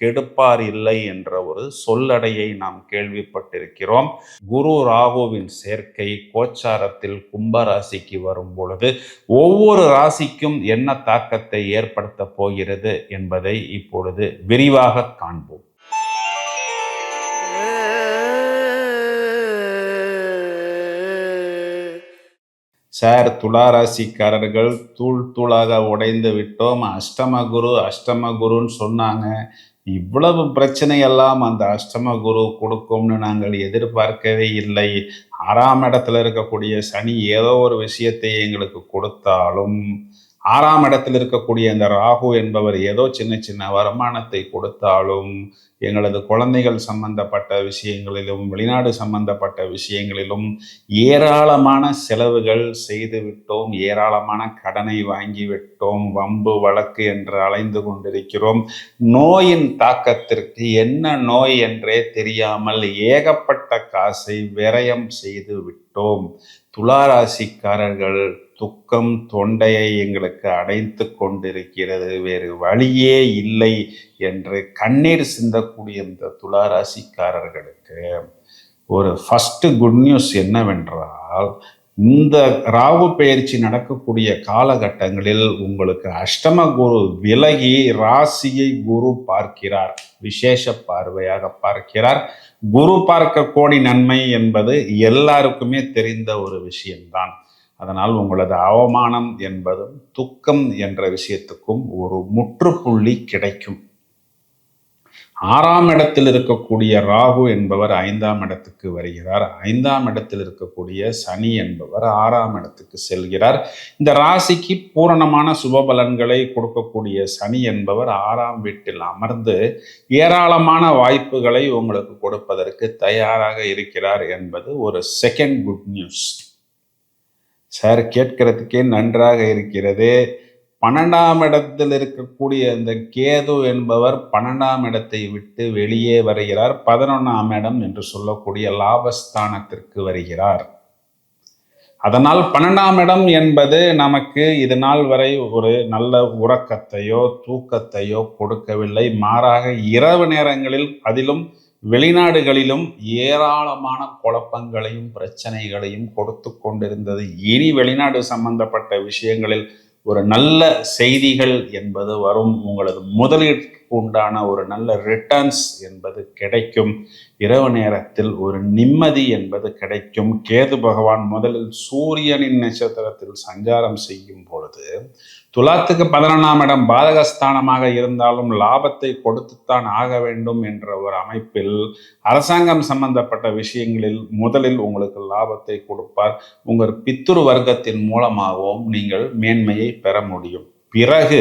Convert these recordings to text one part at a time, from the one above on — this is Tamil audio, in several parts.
கெடுப்பார் இல்லை என்ற ஒரு சொல்லடையை நாம் கேள்விப்பட்டிருக்கிறோம். குரு ராகுவின் சேர்க்கை கோச்சாரத்தில் கும்பராசிக்கு வரும் பொழுது ஒவ்வொரு ராசிக்கும் என்ன தாக்கத்தை ஏற்படுத்த போகிறது என்பதை இப்பொழுது விரிவாக காண்போம். சார் துளாராசிக்காரர்கள் தூள் தூளாக உடைந்து விட்டோம். அஷ்டம குரு அஷ்டம குருன்னு சொன்னாங்க. இவ்வளவு பிரச்சனையெல்லாம் அந்த அஷ்டம குரு கொடுக்கும்னு நாங்கள் எதிர்பார்க்கவே இல்லை. ஆறாம் இடத்துல இருக்கக்கூடிய சனி ஏதோ ஒரு விஷயத்தை எங்களுக்கு கொடுத்தாலும் ஆறாம் இடத்தில் இருக்கக்கூடிய அந்த ராகு என்பவர் ஏதோ சின்ன சின்ன வருமானத்தை கொடுத்தாலும் எங்களது குழந்தைகள் சம்பந்தப்பட்ட விஷயங்களிலும் வெளிநாடு சம்பந்தப்பட்ட விஷயங்களிலும் ஏராளமான செலவுகள் செய்து விட்டோம். ஏராளமான கடனை வாங்கிவிட்டோம் வம்பு வழக்கு என்று அலைந்து கொண்டிருக்கிறோம். நோயின் தாக்கத்திற்கு என்ன நோய் என்றே தெரியாமல் ஏகப்பட்ட காசை விரயம் செய்து விட்டோம். துளாராசிக்காரர்கள் துக்கம் தொண்டையை எங்களுக்கு அடைத்து கொண்டிருக்கிறது. வேறு வழியே இல்லை. என்று கண்ணீர் சிந்தக்கூடிய இந்த துளாராசிக்காரர்களுக்கு ஒரு ஃபஸ்ட்டு குட் நியூஸ் என்னவென்றால் இந்த ராகு பயிற்சி நடக்கக்கூடிய காலகட்டங்களில் உங்களுக்கு அஷ்டம குரு விலகி ராசியை குரு பார்க்கிறார். விசேஷ பார்வையாக பார்க்கிறார். குரு பார்க்க கோடி நன்மை என்பது எல்லாருக்குமே தெரிந்த ஒரு விஷயம்தான். அதனால் உங்களது அவமானம் என்பதும் துக்கம் என்ற விஷயத்துக்கும் ஒரு முற்றுப்புள்ளி கிடைக்கும். ஆறாம் இடத்தில் இருக்கக்கூடிய ராகு என்பவர் ஐந்தாம் இடத்துக்கு வருகிறார். ஐந்தாம் இடத்தில் இருக்கக்கூடிய சனி என்பவர் ஆறாம் இடத்துக்கு செல்கிறார். இந்த ராசிக்கு பூரணமான சுபபலன்களை கொடுக்கக்கூடிய சனி என்பவர் ஆறாம் வீட்டில் அமர்ந்து ஏராளமான வாய்ப்புகளை உங்களுக்கு கொடுப்பதற்கு தயாராக இருக்கிறார் என்பது ஒரு செகண்ட் குட் நியூஸ் சார் கேட்கிறதுக்கே நன்றாக இருக்கிறது. பன்னெண்டாம் இடத்தில் இருக்கக்கூடிய இந்த கேது என்பவர் பன்னெண்டாம் இடத்தை விட்டு வெளியே வருகிறார். பதினொன்றாம் இடம் என்று சொல்லக்கூடிய லாபஸ்தானத்திற்கு வருகிறார். அதனால் பன்னெண்டாம் இடம் என்பது நமக்கு இது நாள் வரை ஒரு நல்ல உறக்கத்தையோ தூக்கத்தையோ கொடுக்கவில்லை. மாறாக இரவு நேரங்களில் அதிலும் வெளிநாடுகளிலும் ஏராளமான குழப்பங்களையும் பிரச்சனைகளையும் கொடுத்து கொண்டிருந்தது. இனி வெளிநாடு சம்பந்தப்பட்ட விஷயங்களில் ஒரு நல்ல செய்திகள் என்பது வரும் உங்களது முதலீடு உண்டான ஒரு நல்ல ரிட்டர்ன்ஸ் என்பது கிடைக்கும். இரவு நேரத்தில் ஒரு நிம்மதி என்பது கிடைக்கும். கேது பகவான் முதலில் சூரியனின் நட்சத்திரத்தில் சஞ்சாரம் செய்யும் பொழுது துலாத்துக்கு பதினொன்றாம் இடம் பாதகஸ்தானமாக இருந்தாலும் லாபத்தை கொடுத்துத்தான் ஆக வேண்டும் என்ற ஒரு அமைப்பில் அரசாங்கம் சம்பந்தப்பட்ட விஷயங்களில் முதலில் உங்களுக்கு லாபத்தை கொடுப்பார். உங்கள் பித்துரு வர்க்கத்தின் மூலமாகவும் நீங்கள் மேன்மையை பெற முடியும். பிறகு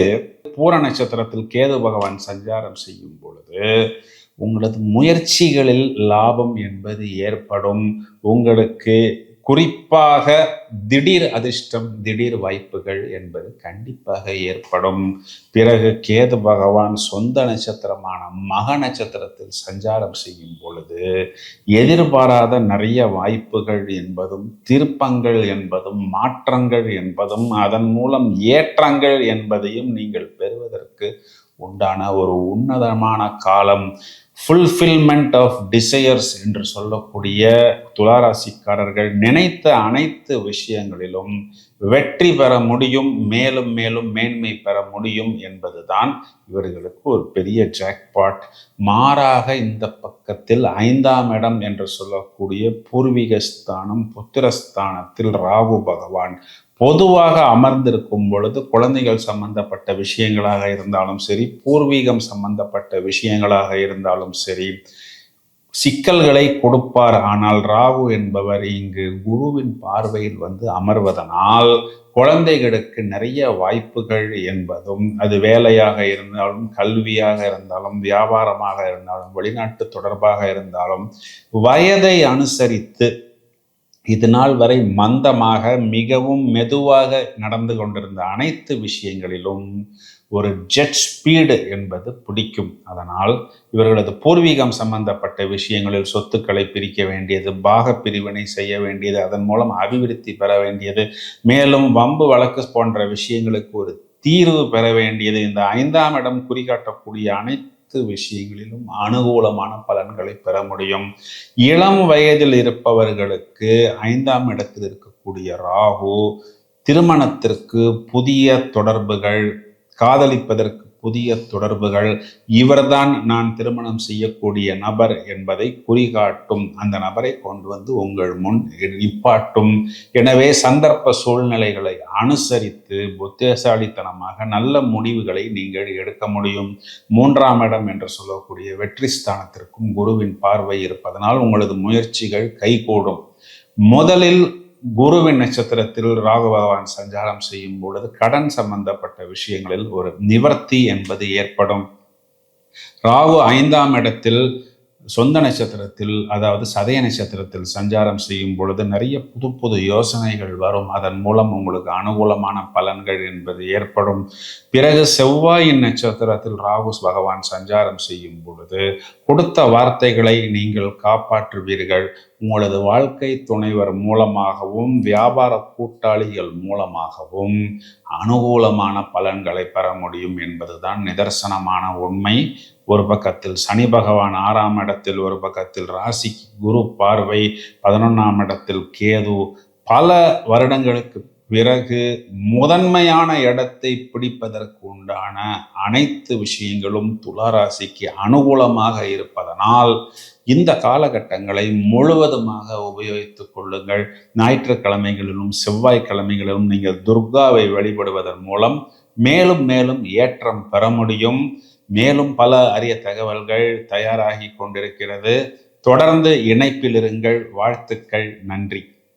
பூர நட்சத்திரத்தில் கேது பகவான் சஞ்சாரம் செய்யும் பொழுது உங்களது முயற்சிகளில் லாபம் என்பது ஏற்படும். உங்களுக்கு குறிப்பாக திடீர் அதிர்ஷ்டம் திடீர் வாய்ப்புகள் என்பது கண்டிப்பாக ஏற்படும். பிறகு கேது பகவான் சொந்த நட்சத்திரமான மக நட்சத்திரத்தில் சஞ்சாரம் செய்யும் பொழுது எதிர்பாராத நிறைய வாய்ப்புகள் என்பதும் திருப்பங்கள் என்பதும் மாற்றங்கள் என்பதும் அதன் மூலம் ஏற்றங்கள் என்பதையும் நீங்கள் பெறுவதற்கு உண்டான ஒரு உன்னதமான காலம். ஃபுல்ஃபில்மெண்ட் ஆஃப் டிசையர்ஸ் என்று சொல்லக்கூடிய துளாராசிக்காரர்கள் நினைத்த அனைத்து விஷயங்களிலும் வெற்றி பெற முடியும் மேலும் மேலும் மேன்மை பெற முடியும் என்பதுதான் இவர்களுக்கு ஒரு பெரிய ஜாக்பாட் மாறாக இந்த பக்கத்தில் ஐந்தாம் இடம் என்று சொல்லக்கூடிய பூர்வீகஸ்தானம் புத்திரஸ்தானத்தில் ராகு பகவான். பொதுவாக அமர்ந்திருக்கும் பொழுது குழந்தைகள் சம்பந்தப்பட்ட விஷயங்களாக இருந்தாலும் சரி பூர்வீகம் சம்பந்தப்பட்ட விஷயங்களாக இருந்தாலும் சரி சிக்கல்களை கொடுப்பார். ஆனால் ராகு என்பவர் இங்கு குருவின் பார்வையில் வந்து அமர்வதனால் குழந்தைகளுக்கு நிறைய வாய்ப்புகள் என்பதும் அது வேலையாக இருந்தாலும் கல்வியாக இருந்தாலும் வியாபாரமாக இருந்தாலும் வெளிநாட்டு தொடர்பாக இருந்தாலும் வயதை அனுசரித்து இது நாள் வரை மந்தமாக மிகவும் மெதுவாக நடந்து கொண்டிருந்த அனைத்து விஷயங்களிலும் ஒரு ஜெட் ஸ்பீடு என்பது பிடிக்கும். அதனால் இவர்களது பூர்வீகம் சம்பந்தப்பட்ட விஷயங்களில் சொத்துக்களை பிரிக்க வேண்டியது பாக பிரிவினை செய்ய வேண்டியது அதன் மூலம் அபிவிருத்தி பெற வேண்டியது மேலும் வம்பு வழக்கு போன்ற விஷயங்களுக்கு ஒரு தீர்வு பெற வேண்டியது இந்த ஐந்தாம் இடம் குறிகாட்டக்கூடிய அனைத்து விஷயங்களிலும் அனுகூலமான பலன்களை பெற முடியும். இளம் வயதில் இருப்பவர்களுக்கு ஐந்தாம் இடத்தில் இருக்கக்கூடிய ராகு திருமணத்திற்கு புதிய தொடர்புகள் காதலிப்பதற்கு புதிய தொடர்புகள். இவர்தான் நான் திருமணம் செய்யக்கூடிய நபர் என்பதை குறிகாட்டும். அந்த நபரை கொண்டு வந்து உங்கள் முன் நிப்பாட்டும். எனவே சந்தர்ப்ப சூழ்நிலைகளை அனுசரித்து புத்திசாலித்தனமாக நல்ல முடிவுகளை நீங்கள் எடுக்க முடியும். மூன்றாம் இடம் என்று சொல்லக்கூடிய வெற்றி ஸ்தானத்திற்கும் குருவின் பார்வை இருப்பதனால் உங்களது முயற்சிகள் கைகூடும். முதலில் குருவின் நட்சத்திரத்தில் ராகு பகவான் சஞ்சாரம் செய்யும் பொழுது கடன் சம்பந்தப்பட்ட விஷயங்களில் ஒரு நிவர்த்தி என்பது ஏற்படும். ராகு ஐந்தாம் இடத்தில் சொந்த நட்சத்திரத்தில் அதாவது சதய நட்சத்திரத்தில் சஞ்சாரம் செய்யும் பொழுது நிறைய புது புது யோசனைகள் வரும். அதன் மூலம் உங்களுக்கு அனுகூலமான பலன்கள் என்பது ஏற்படும். பிறகு செவ்வாயின் நட்சத்திரத்தில் ராகுஸ் பகவான் சஞ்சாரம் செய்யும் பொழுது கொடுத்த வார்த்தைகளை நீங்கள் காப்பாற்றுவீர்கள். உங்களது வாழ்க்கை துணைவர் மூலமாகவும் வியாபார கூட்டாளிகள் மூலமாகவும் அனுகூலமான பலன்களை பெற முடியும் என்பதுதான் நிதர்சனமான உண்மை. ஒரு பக்கத்தில் சனி பகவான் ஆறாம் இடத்தில் ஒரு பக்கத்தில் ராசிக்கு குரு பார்வை பதினொன்றாம் இடத்தில் கேது. பல வருடங்களுக்கு பிறகு முதன்மையான இடத்தை பிடிப்பதற்கு உண்டான அனைத்து விஷயங்களும் துளாராசிக்கு அனுகூலமாக இருப்பதனால் இந்த காலகட்டங்களை முழுவதுமாக உபயோகித்துக் கொள்ளுங்கள். ஞாயிற்றுக்கிழமைகளிலும் செவ்வாய்க்கிழமைகளிலும் நீங்கள் துர்காவை வழிபடுவதன் மூலம் மேலும் மேலும் ஏற்றம் பெற முடியும். மேலும் பல அரிய தகவல்கள் தயாராகி கொண்டிருக்கிறது. தொடர்ந்து இணைப்பில் இருங்கள். வாழ்த்துக்கள். நன்றி.